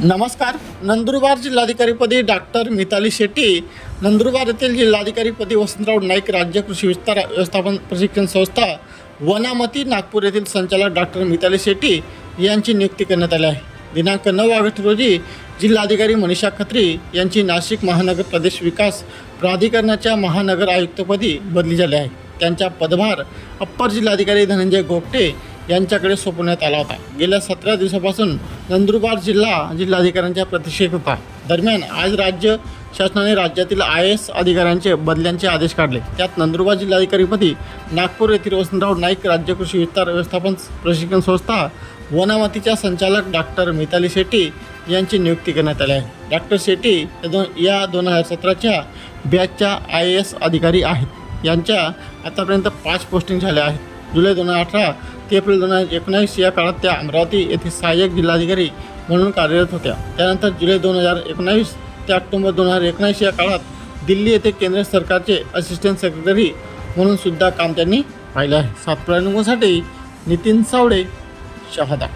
नमस्कार. नंदुरबार जिल्हाधिकारीपदी डॉक्टर मिताली शेट्टी नंदुरबार येथील जिल्हाधिकारीपदी वसंतराव नाईक राज्य कृषी विस्तार व्यवस्थापन प्रशिक्षण संस्था वनामती नागपूर येथील संचालक डॉक्टर मिताली शेट्टी यांची नियुक्ती करण्यात आली आहे. दिनांक नऊ ऑगस्ट रोजी जिल्हाधिकारी मनीषा खत्री यांची नाशिक महानगर प्रदेश विकास प्राधिकरणाच्या महानगर आयुक्तपदी बदली झाली आहे. त्यांचा पदभार अप्पर जिल्हाधिकारी धनंजय गोपटे यांच्याकडे सोपवण्यात आला होता. गेल्या सतरा दिवसापासून नंदुरबार जिल्हा जिल्हाधिकाऱ्यांच्या प्रतीक्षेत होता दरम्यान आज राज्य शासनाने राज्यातील आय एस अधिकाऱ्यांचे बदल्यांचे आदेश काढले. त्यात नंदुरबार जिल्हाधिकारीपदी नागपूर येथील वसंतराव नाईक राज्य कृषी विस्तार व्यवस्थापन प्रशिक्षण संस्था वनामतीच्या संचालक डॉक्टर मिताली शेट्टी यांची नियुक्ती करण्यात आली आहे. डॉक्टर शेट्टी या दोन या दोन हजार सतराच्या बॅचच्या आय ए एस अधिकारी आहेत. यांच्या आतापर्यंत पाच पोस्टिंग झाल्या आहेत. जुलै दोन हजार अठरा ते एप्रिल दोन हजार एकोणावीस या काळात त्या अमरावती येथे सहाय्यक जिल्हाधिकारी म्हणून कार्यरत होत्या. त्यानंतर जुलै दोन हजार एकोणावीस ते ऑक्टोबर दोन हजार एकोणावीस या काळात दिल्ली येथे केंद्र सरकारचे असिस्टंट सेक्रेटरी म्हणून सुद्धा काम त्यांनी पाहिलं आहे. सातपुरा नितीन सावडे शहादा.